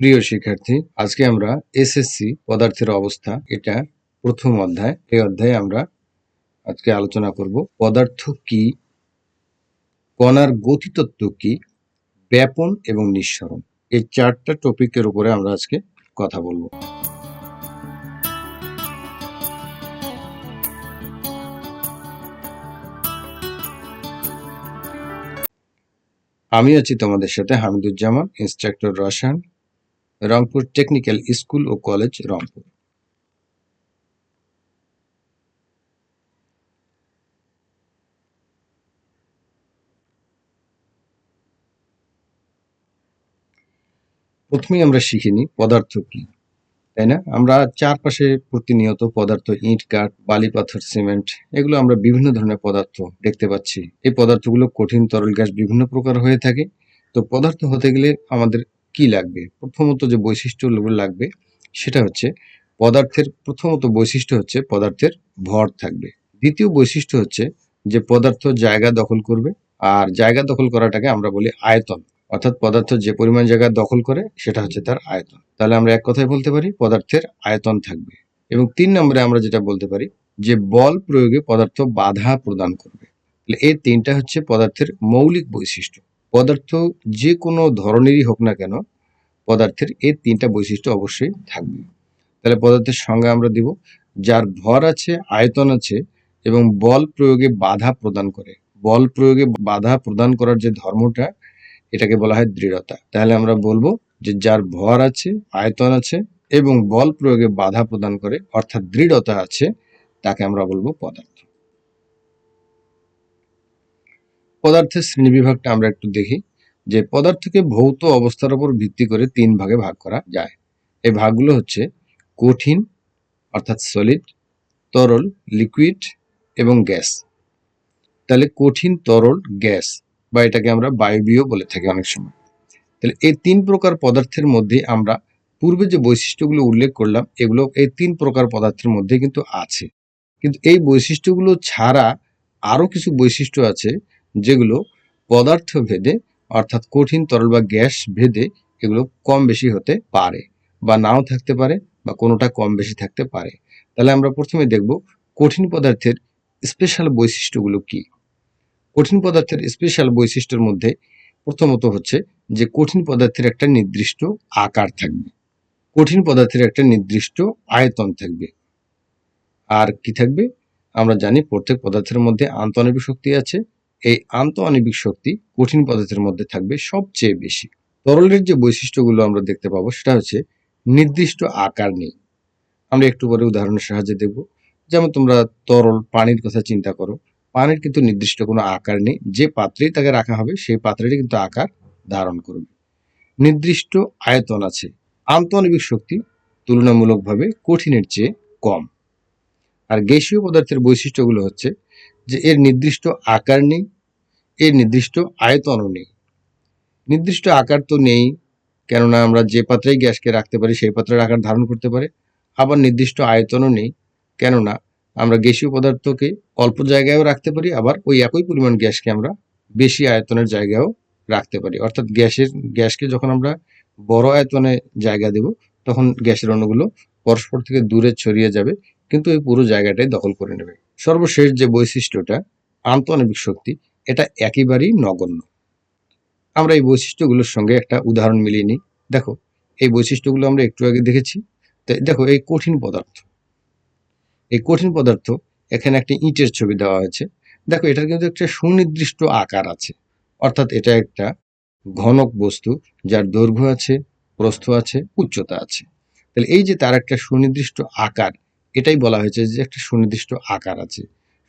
প্রিয় শিক্ষার্থী, আজকে আমরা এসএসসি পদার্থের অবস্থা, এটা প্রথম অধ্যায়। এই অধ্যায়ে আমরা আজকে আলোচনা করব পদার্থ কি, কণার গতিতত্ত্ব কি, ব্যাপন এবং নিঃসরণ। এই চারটা টপিকের উপরে আমরা আজকে কথা বলব। আমি আছি তোমাদের সাথে হামিদুজ্জামান, ইনস্ট্রাক্টর রসায়ন রংপুর টেকনিক্যাল স্কুল ও কলেজ রংপুর। প্রথমেই আমরা শিখিনি পদার্থ কি, তাই না? আমরা চারপাশে প্রতিনিয়ত পদার্থ ইট, কাঠ, বালি, পাথর, সিমেন্ট এগুলো আমরা বিভিন্ন ধরনের পদার্থ দেখতে পাচ্ছি। এই পদার্থগুলো কঠিন তরল গ্যাস বিভিন্ন প্রকার হয়ে থাকে। তো পদার্থ হতে গেলে আমাদের কি লাগবে? প্রথমত যে বৈশিষ্ট্যগুলো লাগবে, সেটা হচ্ছে পদার্থের, প্রথমত বৈশিষ্ট্য হচ্ছে পদার্থের ভর থাকবে। দ্বিতীয় বৈশিষ্ট্য হচ্ছে যে পদার্থ জায়গা দখল করবে, আর জায়গা দখল করাটাকে আমরা বলি আয়তন। অর্থাৎ পদার্থ যে পরিমাণ জায়গা দখল করে, সেটা হচ্ছে তার আয়তন। তাহলে আমরা এক কথায় বলতে পারি পদার্থের আয়তন থাকবে। এবং তিন নম্বরে আমরা যেটা বলতে পারি যে বল প্রয়োগে পদার্থ বাধা প্রদান করবে। এই তিনটা হচ্ছে পদার্থের মৌলিক বৈশিষ্ট্য। পদার্থ যে কোনো ধরনেরই হোক না কেন, পদার্থের এই তিনটা বৈশিষ্ট্য অবশ্যই থাকবে। তাহলে পদার্থের সংজ্ঞা আমরা দিব, যার ভর আছে, আয়তন আছে এবং বল প্রয়োগে বাধা প্রদান করে। বল প্রয়োগে বাধা প্রদান করার যে ধর্মটা, এটাকে বলা হয় দৃঢ়তা। তাহলে আমরা বলব যে যার ভর আছে, আয়তন আছে এবং বল প্রয়োগে বাধা প্রদান করে, অর্থাৎ দৃঢ়তা আছে, তাকে আমরা বলব পদার্থ। পদার্থের শ্রেণীবিভাগটা আমরা একটু দেখি, যে পদার্থকে ভৌত অবস্থার উপর ভিত্তি করে তিন ভাগে ভাগ করা যায়। এই ভাগগুলো হচ্ছে কঠিন, অর্থাৎ সলিড তরল লিকুইড এবং গ্যাস তাহলে কঠিন, তরল গ্যাস বা এটাকে আমরা বায়বীয় বলে থাকি অনেক সময়। তাহলে এই তিন প্রকার পদার্থের মধ্যে আমরা পূর্বে যে বৈশিষ্ট্যগুলো উল্লেখ করলাম, এগুলো এই তিন প্রকার পদার্থের মধ্যে কিন্তু আছে। কিন্তু এই বৈশিষ্ট্যগুলো ছাড়া আরও কিছু বৈশিষ্ট্য আছে যেগুলো পদার্থ ভেদে অর্থাৎ কঠিন তরল বা গ্যাস ভেদে এগুলো কম বেশি হতে পারে বা নাও থাকতে পারে বা কোনোটা কম বেশি থাকতে পারে। তাহলে আমরা প্রথমে দেখব কঠিন পদার্থের স্পেশাল বৈশিষ্ট্যগুলো কি। কঠিন পদার্থের স্পেশাল বৈশিষ্ট্যের মধ্যে প্রথমত হচ্ছে যে কঠিন পদার্থের একটা নির্দিষ্ট আকার থাকবে। কঠিন পদার্থের একটা নির্দিষ্ট আয়তন থাকবে। আর কি থাকবে? আমরা জানি প্রত্যেক পদার্থের মধ্যে আন্তঃআণবিক শক্তি আছে এই আন্তঃআণবিক শক্তি কঠিন পদার্থের মধ্যে থাকবে সবচেয়ে বেশি। তরলের যে বৈশিষ্ট্যগুলো আমরা দেখতে পাবো সেটা হচ্ছে নির্দিষ্ট আকার নেই আমরা একটু পরে উদাহরণের সাহায্যে দেখব। যেমন তোমরা তরল, পানির কথা চিন্তা করো। পানির কিন্তু নির্দিষ্ট কোনো আকার নেই। যে পাত্রেই তাকে রাখা হবে, সেই পাত্রেরই কিন্তু আকার ধারণ করবে। নির্দিষ্ট আয়তন আছে। আন্তঃআণবিক শক্তি তুলনামূলকভাবে কঠিনের চেয়ে কম। আর গ্যাসীয় পদার্থের বৈশিষ্ট্যগুলো হচ্ছে যে এর নির্দিষ্ট আকার নেই, এর নির্দিষ্ট আয়তনও নেই। নির্দিষ্ট আকার তো নেই, কেননা আমরা যে পাত্রেই গ্যাসকে রাখতে পারি সেই পাত্রের আকার ধারণ করতে পারে। আবার নির্দিষ্ট আয়তনও নেই, কেননা আমরা গ্যাসীয় পদার্থকে অল্প জায়গায়ও রাখতে পারি, আবার ওই একই পরিমাণ গ্যাসকে আমরা বেশি আয়তনের জায়গায়ও রাখতে পারি। অর্থাৎ গ্যাসের, গ্যাসকে যখন আমরা বড় আয়তনে জায়গা দেব, তখন গ্যাসের অণুগুলো পরস্পর থেকে দূরে ছড়িয়ে যাবে, কিন্তু এই পুরো জায়গাটাই দখল করে নেবে। সর্বশেষ যে বৈশিষ্ট্যটা, আন্তঃআণবিক শক্তি, এটা একেবারেই নগণ্য। আমরা এই বৈশিষ্ট্যগুলোর সঙ্গে একটা উদাহরণ মিলিয়ে নিই। দেখো, এই বৈশিষ্ট্যগুলো আমরা একটু আগে দেখেছি। দেখো, এই কঠিন পদার্থ। এই কঠিন পদার্থ, এখানে একটা ইটের ছবি দেওয়া হয়েছে। দেখো, এটার কিন্তু একটা সুনির্দিষ্ট আকার আছে। অর্থাৎ এটা একটা ঘনক বস্তু, যার দৈর্ঘ্য আছে, প্রস্থ আছে, উচ্চতা আছে। তাহলে এই যে তার একটা সুনির্দিষ্ট আকার, এটাই বলা হয়েছে যে একটা সুনির্দিষ্ট আকার আছে।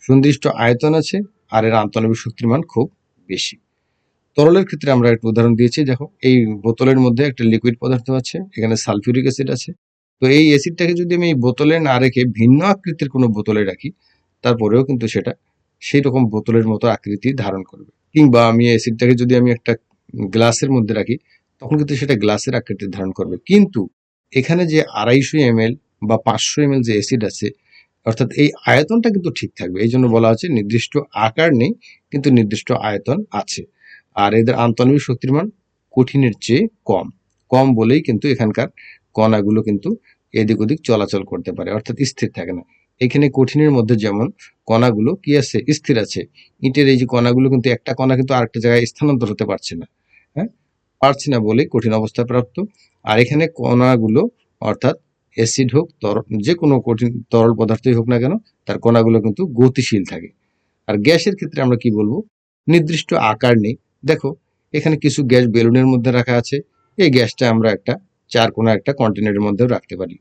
সুনির্দিষ্ট আয়তন আছে আর এর আন্তঃনবিক শক্তির মান খুব বেশি। তরলের ক্ষেত্রে আমরা একটা উদাহরণ দিয়েছি, দেখো এই বোতলের মধ্যে একটা লিকুইড পদার্থ আছে, এখানে সালফিউরিক অ্যাসিড আছে। তো এই অ্যাসিডটাকে যদি আমি এই বোতলে না রেখে ভিন্ন আকৃতির কোনো বোতলে রাখি, তারপরেও কিন্তু সেটা সেই রকম বোতলের মতো আকৃতি ধারণ করবে। কিংবা আমি অ্যাসিডটাকে যদি আমি একটা গ্লাসের মধ্যে রাখি, তখন কিন্তু সেটা গ্লাসের আকৃতি ধারণ করবে। কিন্তু এখানে যে আড়াইশো এম বা পাঁচশো এম যে অ্যাসিড আছে, অর্থাৎ এই আয়তনটা কিন্তু ঠিক থাকবে। এই জন্য বলা হচ্ছে নির্দিষ্ট আকার নেই, কিন্তু নির্দিষ্ট আয়তন আছে। আর এদের আন্তঃনবিক শক্তির মান কঠিনের চেয়ে কম। কম বলেই কিন্তু এখানকার কণাগুলো কিন্তু এদিক ওদিক চলাচল করতে পারে, অর্থাৎ স্থির থাকে না। এখানে কঠিনের মধ্যে যেমন কণাগুলো কি আছে? স্থির আছে। ইটের এই যে কণাগুলো কিন্তু একটা কণা কিন্তু আরেকটা জায়গায় স্থানান্তর হতে পারছে না হ্যাঁ? পারছে না বলেই কঠিন অবস্থা প্রাপ্ত। আর এখানে কণাগুলো, অর্থাৎ অ্যাসিড হোক তরল যে কোনো কঠিন তরল পদার্থই হোক না কেন, তার কণাগুলো কিন্তু গতিশীল থাকে। আর গ্যাসের ক্ষেত্রে আমরা কি বলব? নির্দিষ্ট আকার নেই। দেখো, এখানে কিছু গ্যাস বেলুনের মধ্যে রাখা আছে। এই গ্যাসটা আমরা একটা চার কোনো একটা কন্টেনারের মধ্যেও রাখতে পারি।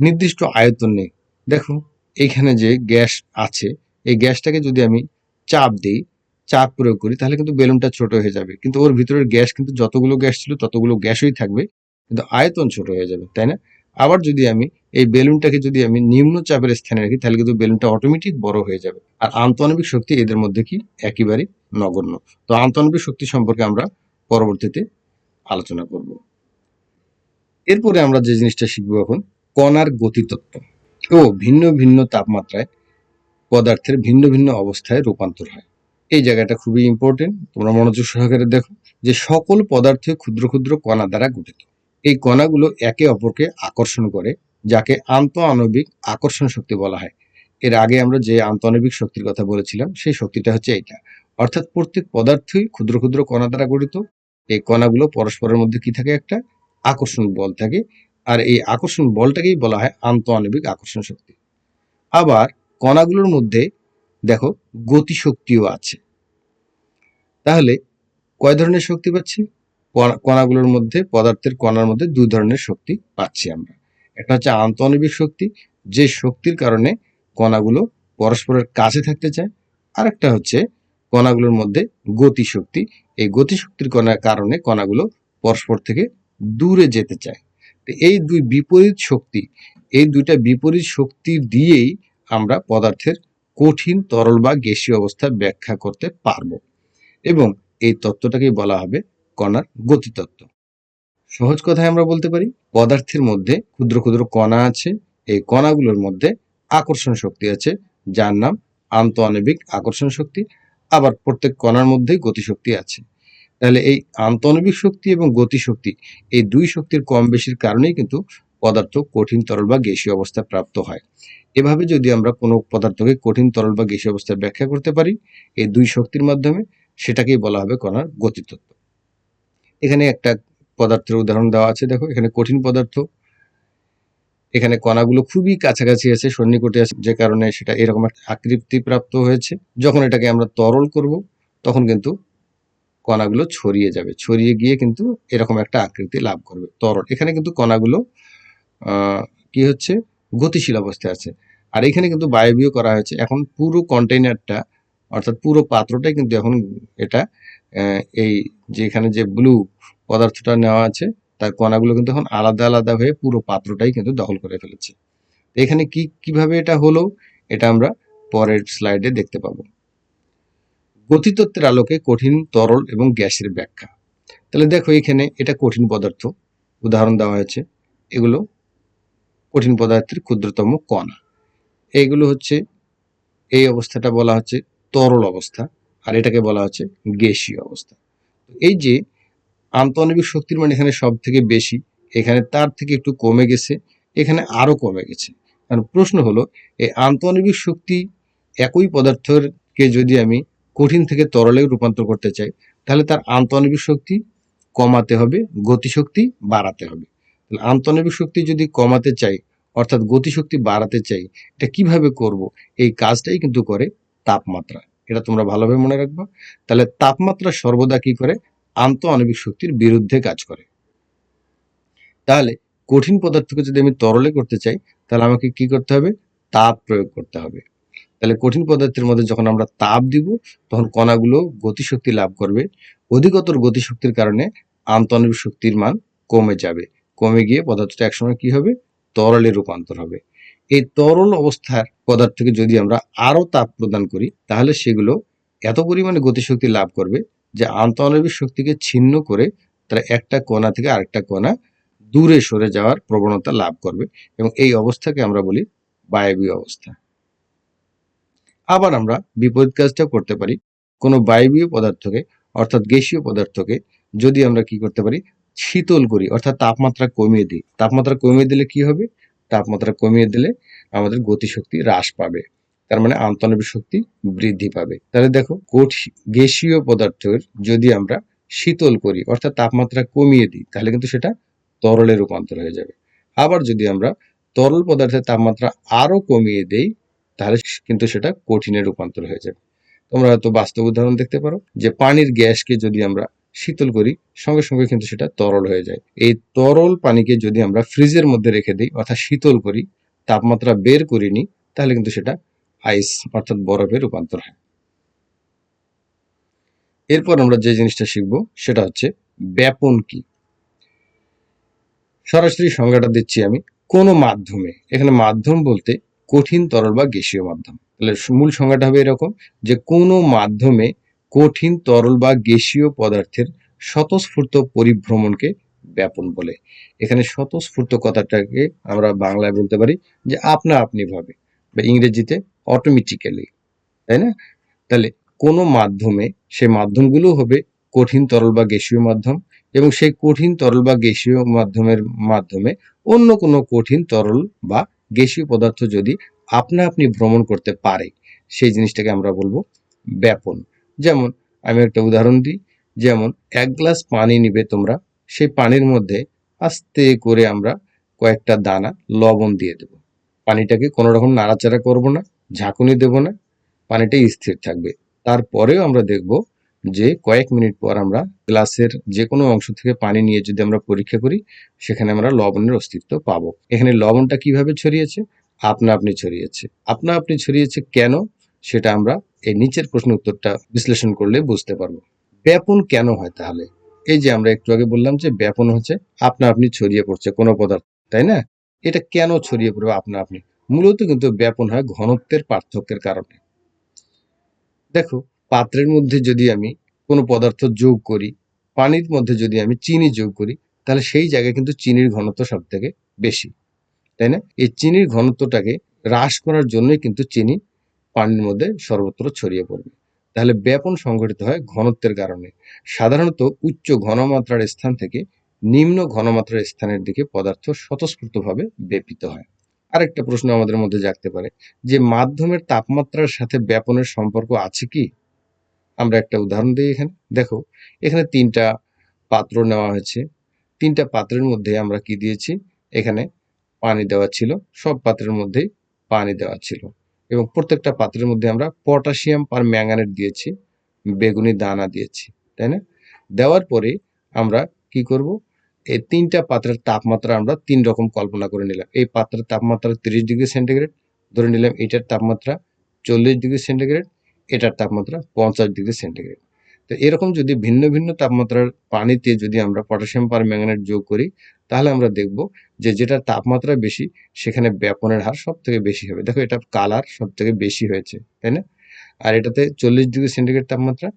নির্দিষ্ট আয়তন নেই। দেখো এইখানে যে গ্যাস আছে, এই গ্যাসটাকে যদি আমি চাপ দিই চাপ প্রয়োগ করি, তাহলে কিন্তু বেলুনটা ছোট হয়ে যাবে। কিন্তু ওর ভিতরের গ্যাস কিন্তু যতগুলো গ্যাস ছিল ততগুলো গ্যাসই থাকবে, কিন্তু আয়তন ছোট হয়ে যাবে, তাই না? আবার যদি আমি এই বেলুনটাকে যদি আমি নিম্ন চাপের স্থানে রাখি, তাহলে কিন্তু বেলুনটা অটোমেটিক বড় হয়ে যাবে। আর আন্তঃআণবিক শক্তি এদের মধ্যে কি? একেবারেই নগণ্য। তো আন্তঃআণবিক শক্তি সম্পর্কে আমরা পরবর্তীতে আলোচনা করব। এরপরে আমরা যে জিনিসটা শিখব এখন, কণার গতিতত্ত্ব ও ভিন্ন ভিন্ন তাপমাত্রায় পদার্থের ভিন্ন ভিন্ন অবস্থায় রূপান্তর হয়। এই জায়গাটা খুবই ইম্পর্টেন্ট তোমরা মনোযোগ সহকারে দেখো যে সকল পদার্থ ক্ষুদ্র ক্ষুদ্র কণা দ্বারা গঠিত। এই কণাগুলো একে অপরকে আকর্ষণ করে, যাকে আন্তঃআণবিক আকর্ষণ শক্তি বলা হয়। এর আগে আমরা যে আন্ত আন্তঃআণবিক শক্তির কথা বলেছিলাম, সেই শক্তিটা হচ্ছে এইটা। অর্থাৎ প্রত্যেক পদার্থই ক্ষুদ্র ক্ষুদ্র কণা দ্বারা গঠিত। এই কণাগুলো পরস্পরের মধ্যে কি থাকে একটা? আকর্ষণ বল থাকে। আর এই আকর্ষণ বলটাকেই বলা হয় আন্তঃআণবিক আকর্ষণ শক্তি। আবার কণাগুলোর মধ্যে দেখো, গতিশক্তিও আছে। তাহলে কয় ধরনের শক্তি পাচ্ছি? কণা- কণাগুলোর মধ্যে, পদার্থের কণার মধ্যে দুই ধরনের শক্তি পাচ্ছি আমরা। একটা হচ্ছে আন্তঃআণবিক শক্তি, যে শক্তির কারণে কণাগুলো পরস্পরের কাছে থাকতে চায়। আরেকটা হচ্ছে কণাগুলোর মধ্যে গতিশক্তি, এই গতিশক্তির কণার কারণে কণাগুলো পরস্পর থেকে দূরে যেতে চায়। তো এই দুই বিপরীত শক্তি, এই দুইটা বিপরীত শক্তি দিয়েই আমরা পদার্থের কঠিন, তরল বা গ্যাসীয় অবস্থা ব্যাখ্যা করতে পারব। এবং এই তত্ত্বটাকেই বলা হবে কণার গতিতত্ত্ব। সহজ কথায় আমরা বলতে পারি, পদার্থের মধ্যে ক্ষুদ্র ক্ষুদ্র কণা আছে। এই কণাগুলোর মধ্যে আকর্ষণ শক্তি আছে, যার নাম আন্তঃআণবিক আকর্ষণ শক্তি। আবার প্রত্যেক কণার মধ্যেই গতিশক্তি আছে। তাহলে এই আন্তঃআণবিক শক্তি এবং গতিশক্তি এই দুই শক্তির কম বেশির কারণেই কিন্তু পদার্থ কঠিন তরল বা গ্যাসীয় অবস্থা প্রাপ্ত হয়। এভাবে যদি আমরা কোনো পদার্থকে কঠিন তরল বা গ্যাসীয় অবস্থায় ব্যাখ্যা করতে পারি, এই দুই শক্তির মাধ্যমে সেটাকেই বলা হবে কণার গতিতত্ত্ব। এখানে একটা পদার্থের উদাহরণ দেওয়া আছে, দেখো, এখানে কঠিন পদার্থ। এখানে কণাগুলো খুবই কাছাকাছি আছে, সন্নিকটে আছে, যে কারণে সেটা এরকম একটা আকৃতি প্রাপ্ত হয়েছে। যখন এটাকে আমরা তরল করব, তখন কিন্তু কণাগুলো ছড়িয়ে যাবে। ছড়িয়ে গিয়ে কিন্তু এরকম একটা আকৃতি লাভ করবে, তরল। এখানে কিন্তু কণাগুলো কি হচ্ছে? গতিশীল অবস্থায় আছে। আর এখানে কিন্তু বায়বীয় করা হয়েছে। এখন পুরো কন্টেইনারটা, অর্থাৎ পুরো পাত্রটাই কিন্তু এখন এটা এই যে এখানে যে ব্লু পদার্থটা নেওয়া আছে, তার কণাগুলো কিন্তু এখন আলাদা আলাদা হয়ে পুরো পাত্রটাই কিন্তু দখল করে ফেলেছে। এখানে কি, কীভাবে এটা হলো, এটা আমরা পরের স্লাইডে দেখতে পাবো। গতিতত্ত্বের আলোকে কঠিন তরল এবং গ্যাসের ব্যাখ্যা। তাহলে দেখো এখানে এটা কঠিন পদার্থ। উদাহরণ দেওয়া হয়েছে। এগুলো কঠিন পদার্থের ক্ষুদ্রতম কণা। এইগুলো হচ্ছে, এই অবস্থাটা বলা হচ্ছে তরল অবস্থা, আর এটাকে বলা হচ্ছে গ্যাসীয় অবস্থা। এই যে, আন্তঃআণবিক শক্তির মানে এখানে সব থেকে বেশি, এখানে তার থেকে একটু কমে গেছে, এখানে আরও কমে গেছে। কারণ প্রশ্ন হলো, এই আন্তঃআণবিক শক্তি একই পদার্থকে যদি আমি কঠিন থেকে তরলে রূপান্তর করতে চাই, তাহলে তার আন্তঃআণবিক শক্তি কমাতে হবে, গতিশক্তি বাড়াতে হবে। তাহলে শক্তি যদি কমাতে চাই, অর্থাৎ গতিশক্তি বাড়াতে চাই, এটা কীভাবে করব? এই কাজটাই কিন্তু করে তাপমাত্রা। এটা তোমরা ভালোভাবে মনে রাখবা। তাহলে তাপমাত্রা সর্বদা কি করে? আন্তঃআণবিক শক্তির বিরুদ্ধে কাজ করে। তাহলে কঠিন পদার্থকে যদি আমি তরলে করতে চাই, তাহলে আমাকে কি করতে হবে? তাপ প্রয়োগ করতে হবে। তাহলে কঠিন পদার্থের মধ্যে যখন আমরা তাপ দিব, তখন কণাগুলো গতিশক্তি লাভ করবে। অধিকতর গতিশক্তির কারণে আন্তঃআণবিক শক্তির মান কমে যাবে। কমে গিয়ে পদার্থটা একসময় কি হবে? তরলে রূপান্তর হবে। এই তরল অবস্থার পদার্থকে যদি আমরা আরও তাপ প্রদান করি, তাহলে সেগুলো এত পরিমাণে গতিশক্তি লাভ করবে যে আন্তঃআণবিক শক্তিকে ছিন্ন করে তারা একটা কণা থেকে আরেকটা কণা দূরে সরে যাওয়ার প্রবণতা লাভ করবে এবং এই অবস্থাকে আমরা বলি বায়বীয় অবস্থা। আবার আমরা বিপরীত কাজটাও করতে পারি। কোনো বায়বীয় পদার্থকে, অর্থাৎ গ্যাসীয় পদার্থকে যদি আমরা কি করতে পারি? শীতল করি, অর্থাৎ তাপমাত্রা কমিয়ে দিই। তাপমাত্রা কমিয়ে দিলে কি হবে? তাপমাত্রা কমিয়ে দিলে আমাদের গতিশক্তি হ্রাস পাবে। তার মানে আন্তঃনবিক শক্তি বৃদ্ধি পাবে। তাহলে দেখো গ্যাসীয় পদার্থের যদি আমরা শীতল করি, অর্থাৎ তাপমাত্রা কমিয়ে দিই, তাহলে কিন্তু সেটা তরলে রূপান্তর হয়ে যাবে। আবার যদি আমরা তরল পদার্থের তাপমাত্রা আরও কমিয়ে দেই, তাহলে কিন্তু সেটা কঠিনে রূপান্তর হয়ে যাবে। তোমরা হয়তো বাস্তব উদাহরণ দেখতে পারো, যে পানির গ্যাসকে যদি আমরা শীতল করি, সঙ্গে সঙ্গে কিন্তু সেটা তরল হয়ে যায়। এই তরল পানিকে যদি আমরা ফ্রিজের মধ্যে রেখে দিই, অর্থাৎ শীতল করি, তাপমাত্রা বের করিনি তাহলে কিন্তু সেটা আইস, অর্থাৎ বরফে রূপান্তর হয়। এরপর আমরা যে জিনিসটা শিখব, সেটা হচ্ছে ব্যাপন কি। সরাসরি সংজ্ঞাটা দিচ্ছি আমি, কোন মাধ্যমে। এখানে মাধ্যম বলতে কঠিন তরল বা গ্যাসীয় মাধ্যম। তাহলে মূল সংজ্ঞাটা হবে এরকম যে কোনো মাধ্যমে কঠিন, তরল বা গ্যাসীয় পদার্থের স্বতঃস্ফূর্ত পরিভ্রমণকে ব্যাপন বলে। এখানে স্বতঃস্ফূর্ত কথাটাকে আমরা বাংলায় বলতে পারি যে আপনা আপনি ভাবে, বা ইংরেজিতে অটোমেটিক্যালি তাই না? তাহলে কোনো মাধ্যমে সেই মাধ্যমগুলো হবে কঠিন, তরল বা গ্যাসীয় মাধ্যম, এবং সেই কঠিন, তরল বা গ্যাসীয় মাধ্যমের মাধ্যমে অন্য কোনো কঠিন, তরল বা গ্যাসীয় পদার্থ যদি আপনা আপনি ভ্রমণ করতে পারে, সেই জিনিসটাকে আমরা বলব ব্যাপন। যেমন, আমি একটা উদাহরণ দিই। যেমন, এক গ্লাস পানি নিবে তোমরা, সেই পানির মধ্যে আস্তে করে আমরা কয়েকটা দানা, লবণ দিয়ে দেব। পানিটাকে কোনো রকম নাড়াচাড়া করব না, ঝাঁকুনি দেব না, পানিটা স্থির থাকবে। তারপরেও আমরা দেখব যে, কয়েক মিনিট পর আমরা গ্লাসের যে কোনো অংশ থেকে পানি নিয়ে যদি আমরা পরীক্ষা করি, সেখানে আমরা লবণের অস্তিত্ব পাবো। এখানে লবণটা কীভাবে ছড়িয়েছে? আপনা আপনি ছড়িয়েছে। আপনা আপনি ছড়িয়েছে কেন? সেটা আমরা এই নিচের প্রশ্ন উত্তরটা বিশ্লেষণ করলে বুঝতে পারব। ব্যাপন কেন হয় তাহলে? এই যে আমরা একটু আগে বললাম যে ব্যাপন হচ্ছে আপনা আপনি ছড়িয়ে পড়ছে কোনো পদার্থ, তাই না? এটা কেন ছড়িয়ে পড়বে আপনা আপনি? মূলত কিন্তু ব্যাপন হয় ঘনত্বের পার্থক্যের কারণে। দেখো, পাত্রের মধ্যে যদি আমি কোনো পদার্থ যোগ করি, পানির মধ্যে যদি আমি চিনি যোগ করি, তাহলে সেই জায়গায় কিন্তু চিনির ঘনত্ব সব থেকে বেশি, তাই না? এই চিনির ঘনত্বটাকে হ্রাস করার জন্যই কিন্তু চিনি পানির মধ্যে সর্বত্র ছড়িয়ে পড়বে। তাহলে ব্যাপন সংঘটিত হয় ঘনত্বের কারণে। সাধারণত উচ্চ ঘনমাত্রার স্থান থেকে নিম্ন ঘনমাত্রার স্থানের দিকে পদার্থ স্বতঃস্ফূর্তভাবে ব্যাপিত হয়। আরেকটা প্রশ্ন আমাদের মধ্যে জাগতে পারে যে মাধ্যমের তাপমাত্রার সাথে ব্যাপনের সম্পর্ক আছে কি? আমরা একটা উদাহরণ দিই এখানে। দেখো, এখানে তিনটা পাত্র নেওয়া হয়েছে। তিনটা পাত্রের মধ্যে আমরা কি দিয়েছি? এখানে পানি দেওয়া ছিল। সব পাত্রের মধ্যেই পানি দেওয়া ছিল। এবং প্রত্যেকটা পাত্রের মধ্যে আমরা পটাশিয়াম আর ম্যাঙ্গানেট দিয়েছি, বেগুনি, দানা দিয়েছি, তাই না? দেওয়ার পরে আমরা কি করব? এই তিনটা পাত্রের তাপমাত্রা আমরা তিন রকম কল্পনা করে নিলাম। এই পাত্রের তাপমাত্রা তিরিশ ডিগ্রি সেন্টিগ্রেড, ধরে নিলাম এটার তাপমাত্রা চল্লিশ ডিগ্রি সেন্টিগ্রেড, এটার তাপমাত্রা পঞ্চাশ ডিগ্রি সেন্টিগ্রেড। তো এরকম যদি ভিন্ন ভিন্ন তাপমাত্রার পানিতে যদি আমরা পটাশিয়াম পার ম্যাঙ্গানেট যোগ করি, তাহলে আমরা দেখব যে যেটা তাপমাত্রা বেশি, সেখানে ব্যাপনের হার সব থেকে বেশি হবে। দেখো এটা কালার সব থেকে বেশি হয়েছে, তাই না? আর এটাতে চল্লিশ ডিগ্রি সেন্টিগ্রেড তাপমাত্রা,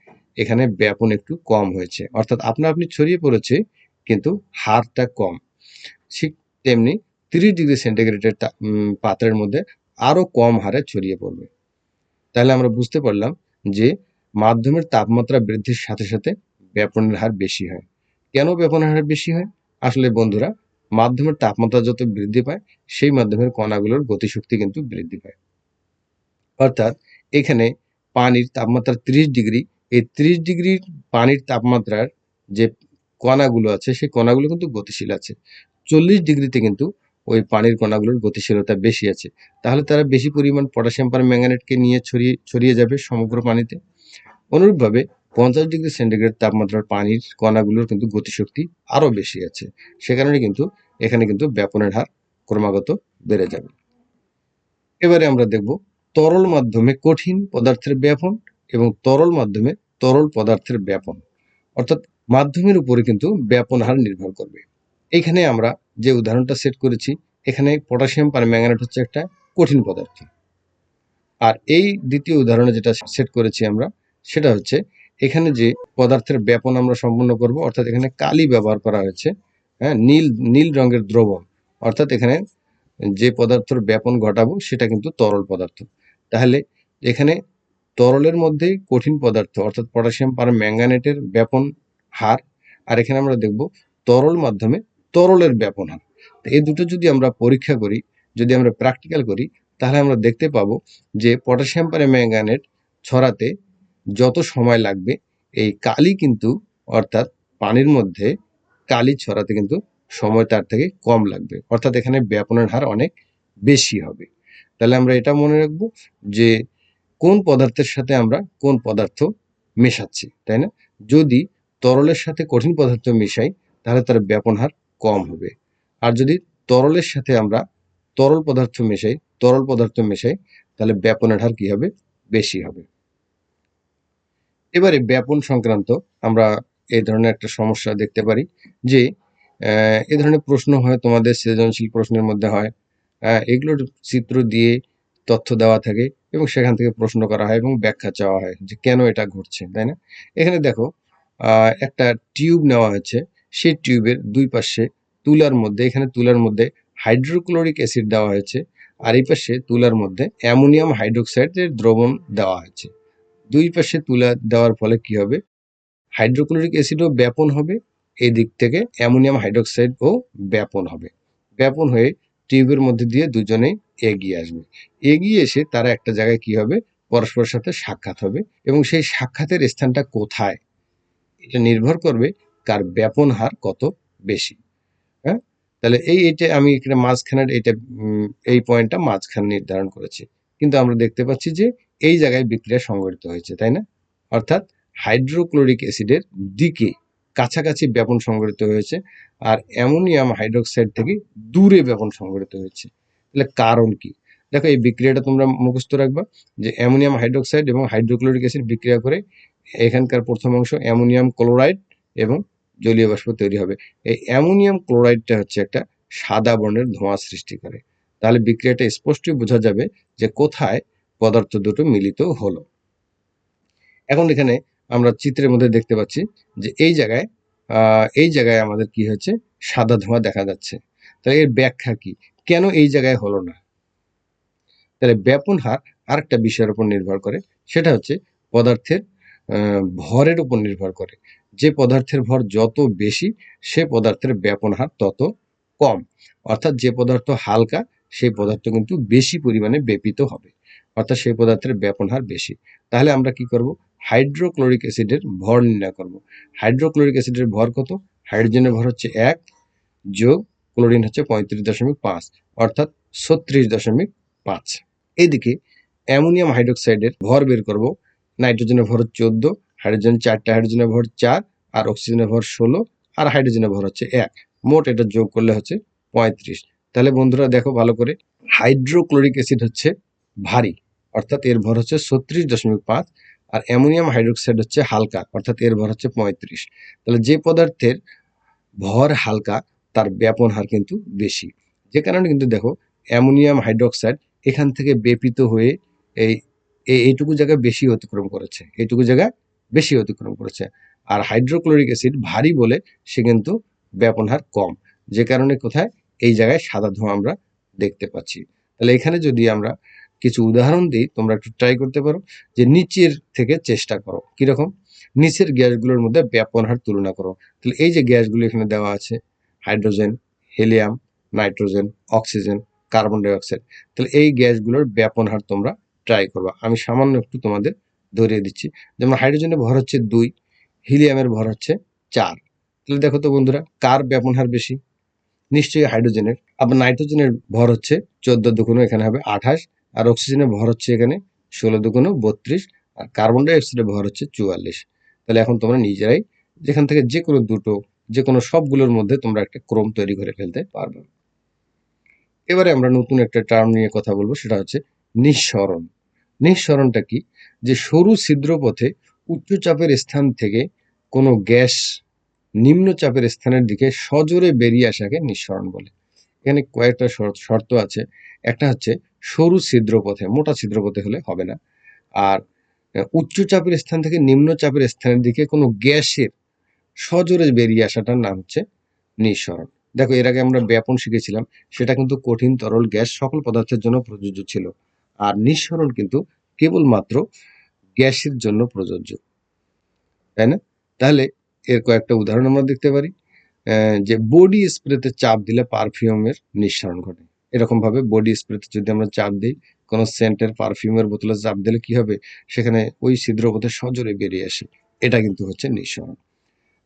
এখানে ব্যাপন একটু কম হয়েছে। অর্থাৎ আপনা আপনি ছড়িয়ে পড়েছে, কিন্তু হারটা কম। ঠিক তেমনি তিরিশ ডিগ্রি সেন্টিগ্রেডের পাত্রের মধ্যে আরও কম হারে ছড়িয়ে পড়বে। তাহলে আমরা বুঝতে পারলাম যে মাধ্যমের তাপমাত্রা বৃদ্ধির সাথে সাথে ব্যাপনের হার বেশি হয়। কেন ব্যাপনের হার বেশি হয়? আসলে বন্ধুরা, মাধ্যমের তাপমাত্রা যত বৃদ্ধি পায়, সেই মাধ্যমের কণাগুলোর গতিশক্তি কিন্তু বৃদ্ধি পায়। অর্থাৎ এখানে পানির তাপমাত্রা ত্রিশ ডিগ্রি, এই ত্রিশ ডিগ্রির পানির তাপমাত্রার যে কণাগুলো আছে, সেই কণাগুলো কিন্তু গতিশীল আছে। চল্লিশ ডিগ্রিতে কিন্তু ওই পানির কণাগুলোর গতিশীলতা বেশি আছে। তাহলে তারা বেশি পরিমাণ পটাশিয়াম পার ম্যাঙ্গানেটকে নিয়ে ছড়িয়ে ছড়িয়ে যাবে সমগ্র পানিতে? অনুরূপভাবে পঞ্চাশ ডিগ্রি সেন্টিগ্রেড তাপমাত্রার পানির কণাগুলোর কিন্তু গতিশক্তি আরও বেশি আছে। সে কারণে কিন্তু এখানে কিন্তু ব্যাপনের হার ক্রমাগত বেড়ে যাবে। এবারে আমরা দেখব তরল মাধ্যমে কঠিন পদার্থের ব্যাপন এবং তরল মাধ্যমে তরল পদার্থের ব্যাপন। অর্থাৎ মাধ্যমের উপরে কিন্তু ব্যাপন হার নির্ভর করবে। এখানে আমরা যে উদাহরণটা সেট করেছি, এখানে পটাশিয়াম পার ম্যাঙ্গানেট হচ্ছে একটা কঠিন পদার্থ। আর এই দ্বিতীয় উদাহরণে যেটা সেট করেছি আমরা সেটা হচ্ছে এখানে যে পদার্থের ব্যাপন আমরা সম্পন্ন করব, অর্থাৎ এখানে কালি ব্যবহার করা হয়েছে হ্যাঁ নীল নীল রঙের দ্রবণ, অর্থাৎ এখানে যে পদার্থের ব্যাপন ঘটাবো সেটা কিন্তু তরল পদার্থ। তাহলে এখানে তরলের মধ্যে কঠিন পদার্থ, অর্থাৎ পটাশিয়াম পার ম্যাঙ্গানেটের ব্যাপন হার, আর এখানে আমরা দেখব তরল মাধ্যমে তরলের ব্যাপন হার। এই দুটো যদি আমরা পরীক্ষা করি, যদি আমরা প্র্যাকটিক্যাল করি, তাহলে আমরা দেখতে পাবো যে পটাশিয়াম পারে ম্যাঙ্গানেট ছড়াতে যত সময় লাগবে, এই কালি কিন্তু, অর্থাৎ পানির মধ্যে কালি ছড়াতে কিন্তু সময় তার থেকে কম লাগবে। অর্থাৎ এখানে ব্যাপনের হার অনেক বেশি হবে। তাহলে আমরা এটা মনে রাখব যে, কোন পদার্থের সাথে আমরা কোন পদার্থ মেশাচ্ছি, তাই না? যদি তরলের সাথে কঠিন পদার্থ মেশাই, তাহলে তার ব্যাপন হার কম হবে। আর যদি তরলের সাথে আমরা তরল পদার্থ মেশাই, তরল পদার্থ মেশাই, তাহলে ব্যাপনের হার কি হবে? বেশি হবে। এবারে ব্যাপন সংক্রান্ত আমরা এই ধরনের একটা সমস্যা দেখতে পারি যে এ ধরনের প্রশ্ন হয় তোমাদের সৃজনশীল প্রশ্নের মধ্যে হয়। এগুলোর চিত্র দিয়ে তথ্য দেওয়া থাকে এবং সেখান থেকে প্রশ্ন করা হয় এবং ব্যাখ্যা চাওয়া হয় যে কেন এটা ঘটছে, তাই না? এখানে দেখো একটা টিউব নেওয়া হয়েছে। সেই টিউবের দুই পাশে তুলার মধ্যে, এখানে তুলার মধ্যে হাইড্রোক্লোরিক অ্যাসিড দেওয়া হয়েছে আর এই পাশে তুলার মধ্যে অ্যামোনিয়াম হাইড্রোক্সাইডের দ্রবণ দেওয়া হয়েছে। দুই পাশে তুলা দেওয়ার ফলে কি হবে? হাইড্রোক্লোরিক অ্যাসিডও ব্যাপন হবে। এই দিক থেকে অ্যামোনিয়াম হাইড্রোক্সাইডও ব্যাপন হবে। ব্যাপন হয়ে টিউবের মধ্যে দিয়ে দুজনেই এগিয়ে আসবে। এগিয়ে এসে তারা একটা জায়গায় কি হবে? পরস্পরের সাথে সাক্ষাৎ হবে। এবং সেই সাক্ষাতের স্থানটা কোথায়? এটা নির্ভর করবে কার ব্যাপন হার কত বেশি। হ্যাঁ? তাহলে এই এটা আমি এখানে মাঝখানের এটা এই পয়েন্টটা মাঝখান নির্ধারণ করেছি। কিন্তু আমরা দেখতে পাচ্ছি যে এই জায়গায় বিক্রিয়া সংঘটিত হয়েছে, তাই না? অর্থাৎ হাইড্রোক্লোরিক অ্যাসিডের দিকে কাছাকাছি ব্যাপন সংঘটিত হয়েছে আর অ্যামোনিয়াম হাইড্রোক্সাইড থেকে দূরে ব্যাপন সংঘটিত হয়েছে। তাহলে কারণ কি? দেখো, এই বিক্রিয়াটা তোমরা মুখস্থ রাখবা যে অ্যামোনিয়াম হাইড্রোক্সাইড এবং হাইড্রোক্লোরিক অ্যাসিড বিক্রিয়া করে এখানকার প্রথম অংশ অ্যামোনিয়াম ক্লোরাইড এবং জলীয় বাষ্প তৈরি হবে। এই অ্যামোনিয়াম ক্লোরাইডটা হচ্ছে একটা সাদা বর্ণের ধোঁয়া সৃষ্টি করে। তাহলে বিক্রিয়াটা স্পষ্টই বোঝা যাবে যে কোথায় পদার্থ দুটো মিলিত হলো। এখন এখানে আমরা চিত্রের মধ্যে দেখতে পাচ্ছি যে এই জায়গায় এই জায়গায় আমাদের কি হচ্ছে? সাদা ধোঁয়া দেখা যাচ্ছে। তাহলে এর ব্যাখ্যা কি? কেন এই জায়গায় হলো না? তাহলে ব্যাপন হার আরেকটা বিষয়ের উপর নির্ভর করে। সেটা হচ্ছে পদার্থের ভরের উপর নির্ভর করে। যে পদার্থের ভর যত বেশি, সে পদার্থের ব্যাপন হার তত কম। অর্থাৎ যে পদার্থ হালকা, সেই পদার্থ কিন্তু বেশি পরিমাণে ব্যাপিত হবে। অর্থাৎ সেই পদার্থের ব্যাপন হার বেশি। তাহলে আমরা কি করব? হাইড্রোক্লোরিক অ্যাসিডের ভর নির্ণয় করব। হাইড্রোক্লোরিক অ্যাসিডের ভর কত? হাইড্রোজেনের ভর হচ্ছে এক যোগ ক্লোরিন হচ্ছে পঁয়ত্রিশ দশমিক পাঁচ, অর্থাৎ ছত্রিশ দশমিক পাঁচ। এদিকে অ্যামোনিয়াম হাইড্রোক্সাইডের ভর বের করব। নাইট্রোজেনের ভর চোদ্দ, হাইড্রোজেন চারটা, হাইড্রোজেনের ভর চার, আর অক্সিজেনের ভর ষোলো, আর হাইড্রোজেনের ভর হচ্ছে এক। মোট এটা যোগ করলে হচ্ছে পঁয়ত্রিশ। তাহলে বন্ধুরা দেখো ভালো করে, হাইড্রোক্লোরিক অ্যাসিড হচ্ছে ভারী। অর্থাৎ এর ভর হচ্ছে ছত্রিশ দশমিক পাঁচ, আর অ্যামোনিয়াম হাইড্রোক্সাইড হচ্ছে হালকা, অর্থাৎ এর ভর হচ্ছে পঁয়ত্রিশ। তাহলে যে পদার্থের ভর হালকা, তার ব্যাপন হার কিন্তু বেশি। যে কারণে কিন্তু দেখো, অ্যামোনিয়াম হাইড্রোক্সাইড এখান থেকে ব্যাপিত হয়ে এই এই- এইটুকু জায়গা বেশি অতিক্রম করেছে, এইটুকু জায়গা বেশি অতিক্রম করেছে। আর হাইড্রোক্লোরিক অ্যাসিড ভারী বলে সে কিন্তু ব্যাপন হার কম, যে কারণে কোথায়? এই জায়গায় সাদা ধোঁয়া আমরা দেখতে পাচ্ছি। তাহলে এখানে যদি আমরা কিছু উদাহরণ দিই তোমরা একটু ট্রাই করতে পারো যে নিচের থেকে চেষ্টা করো। কীরকম? নিচের গ্যাসগুলোর মধ্যে ব্যাপন হার তুলনা করো। তাহলে এই যে গ্যাসগুলো এখানে দেওয়া আছে, hydrogen, helium, nitrogen, oxygen, carbon dioxide, তাহলে এই গ্যাসগুলোর ব্যাপন হার তোমরা ট্রাই করবা। আমি সামান্য একটু তোমাদের ধরিয়ে দিচ্ছি। যেমন হাইড্রোজেনের ভর হচ্ছে দুই, হিলিয়ামের ভর হচ্ছে চার। তাহলে দেখো তো বন্ধুরা, কার ব্যাপন হার বেশি? নিশ্চয়ই হাইড্রোজেনের। আবার নাইট্রোজেনের ভর হচ্ছে চোদ্দ, দুগুণ এখানে হবে আঠাশ। আর অক্সিজেনের ভর হচ্ছে এখানে ষোলো দুগুণ বত্রিশ, আর কার্বন ডাইঅক্সাইডের ভর হচ্ছে চুয়াল্লিশ। তাহলে এখন তোমরা নিজেরাই যেখান থেকে যে কোনো দুটো যে কোনো সবগুলোর মধ্যে তোমরা একটা ক্রম তৈরি করে ফেলতে পারবে। এবারে আমরা নতুন একটা টার্ম নিয়ে কথা বলব, সেটা হচ্ছে নিঃসরণ। নিঃসরণটা কি? যে সরু ছিদ্র পথে উচ্চ চাপের স্থান থেকে কোনো গ্যাস নিম্ন চাপের স্থানের দিকে সজোরে বেরিয়ে আসাকে নিঃসরণ বলে। এখানে কয়েকটা শর- শর্ত আছে। একটা হচ্ছে সরু ছিদ্রপথে, মোটা ছিদ্রপথে হলে হবে না। আর উচ্চ চাপের স্থান থেকে নিম্ন চাপের স্থানের দিকে কোনো গ্যাসের সজোরে বেরিয়ে আসাটার নাম হচ্ছে নিঃসরণ। দেখো, এর আগে আমরা ব্যাপন শিখেছিলাম, সেটা কিন্তু কঠিন, তরল গ্যাস সকল পদার্থের জন্য প্রযোজ্য ছিল। আর নিঃসরণ কিন্তু কেবলমাত্র গ্যাসের জন্য প্রযোজ্য। তাই না? তাহলে এর কয়েকটা উদাহরণ আমরা দেখতে পারি যে বডি স্প্রেতে চাপ দিলে পারফিউমের নিঃসরণ ঘটে। এরকম ভাবে বডি স্প্রেতে যদি আমরা চাপ দিই, কোনো সেন্টের পারফিউমের বোতলে চাপ দিলে কি হবে? সেখানে ওই ছিদ্র পথে সজোরে বেরিয়ে আসে। এটা কিন্তু হচ্ছে নিঃসরণ।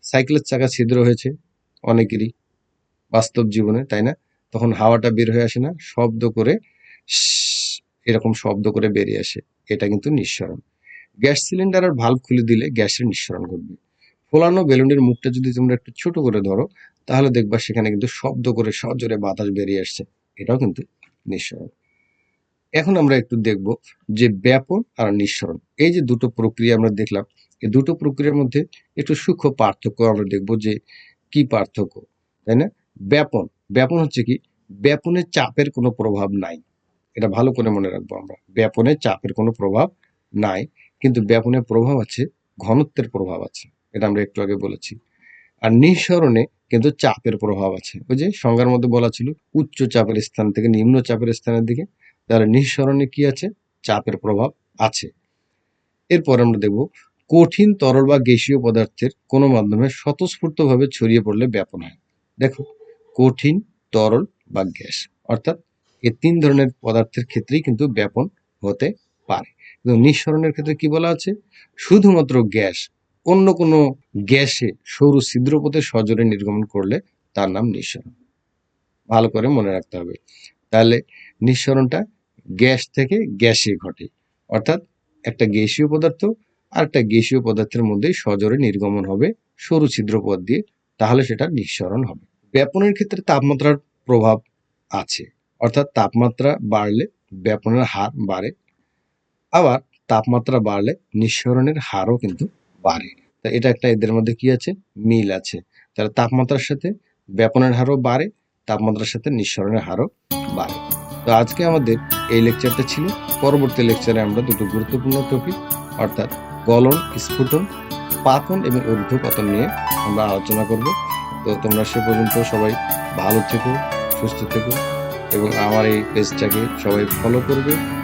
সাইকেলের চাকা ছিদ্র হয়েছে অনেকেরই, বাস্তব জীবনে, তাই না? তখন হাওয়াটা বের হয়ে আসে না, শব্দ করে এরকম শব্দ করে বেরিয়ে আসে। এটা কিন্তু নিঃসরণ। গ্যাস সিলিন্ডার আর ভালভ খুলে দিলে গ্যাসের নিঃসরণ ঘটবে। ফোলানো বেলুনের মুখটা যদি তোমরা একটু ছোট করে ধরো, তাহলে দেখবা সেখানে কিন্তু শব্দ করে সজোরে বাতাস বেরিয়ে আসছে। এটাও কিন্তু নিঃসরণ। এখন আমরা একটু দেখব যে ব্যাপন আর নিঃসরণ। এই যে দুটো প্রক্রিয়া আমরা দেখলাম, এই দুটো প্রক্রিয়ার মধ্যে একটু সূক্ষ্ম পার্থক্য আমরা দেখব যে কি পার্থক্য, তাই না? ব্যাপন ব্যাপন হচ্ছে কি? ব্যাপনে চাপের কোনো প্রভাব নাই। এটা ভালো করে মনে রাখব আমরা। ব্যাপনে চাপের কোনো প্রভাব নাই, কিন্তু ব্যাপনের প্রভাব আছে, ঘনত্বের প্রভাব আছে। এটা আমরা একটু আগে বলেছি। আর নিঃসরণে কিন্তু চাপের প্রভাব আছে। ওই যে সংজ্ঞার মধ্যে বলা ছিল, উচ্চ চাপের স্থান থেকে নিম্ন চাপের স্থানের দিকে। তাহলে নিঃসরণে কি আছে? চাপের প্রভাব আছে। এরপর আমরা দেখব, কঠিন তরল বা গ্যাসীয় পদার্থের কোনো মাধ্যমে স্বতঃস্ফূর্তভাবে ছড়িয়ে পড়লে ব্যাপন হয়। দেখো, কঠিন তরল বা গ্যাস, অর্থাৎ এই তিন ধরনের পদার্থের ক্ষেত্রেই কিন্তু ব্যাপন হতে পারে। কিন্তু নিঃসরণের ক্ষেত্রে কি বলা আছে? শুধুমাত্র গ্যাস অন্য কোনো গ্যাসে সরু ছিদ্রপথে সজোরে নির্গমন করলে তার নাম নিঃসরণ। ভালো করে মনে রাখতে হবে। তাহলে নিঃসরণটা গ্যাস থেকে গ্যাসে ঘটে। অর্থাৎ একটা গ্যাসীয় পদার্থ আর একটা গ্যাসীয় পদার্থের মধ্যে সজোরে নির্গমন হবে সরু ছিদ্রপথ দিয়ে। তাহলে সেটা নিঃসরণ হবে। ব্যাপনের ক্ষেত্রে তাপমাত্রার প্রভাব আছে। অর্থাৎ তাপমাত্রা বাড়লে ব্যাপনের হার বাড়ে। আবার তাপমাত্রা বাড়লে নিঃসরণের হারও কিন্তু বাড়ে। তা এটা একটা এদের মধ্যে কি আছে? মিল আছে। তাহলে তাপমাত্রার সাথে ব্যাপনের হারও বাড়ে, তাপমাত্রার সাথে নিঃসরণের হারও বাড়ে। তো আজকে আমাদের এই লেকচারটা ছিল। পরবর্তী লেকচারে আমরা দুটো গুরুত্বপূর্ণ টপিক অর্থাৎ গলন, স্ফুটন, পাতন এবং ঊর্ধ্বপতন নিয়ে আমরা আলোচনা করব। তো তোমরা সে পর্যন্ত সবাই ভালো থেকো, সুস্থ থেকো এবং আমার এই পেজটাকে সবাই ফলো করবে।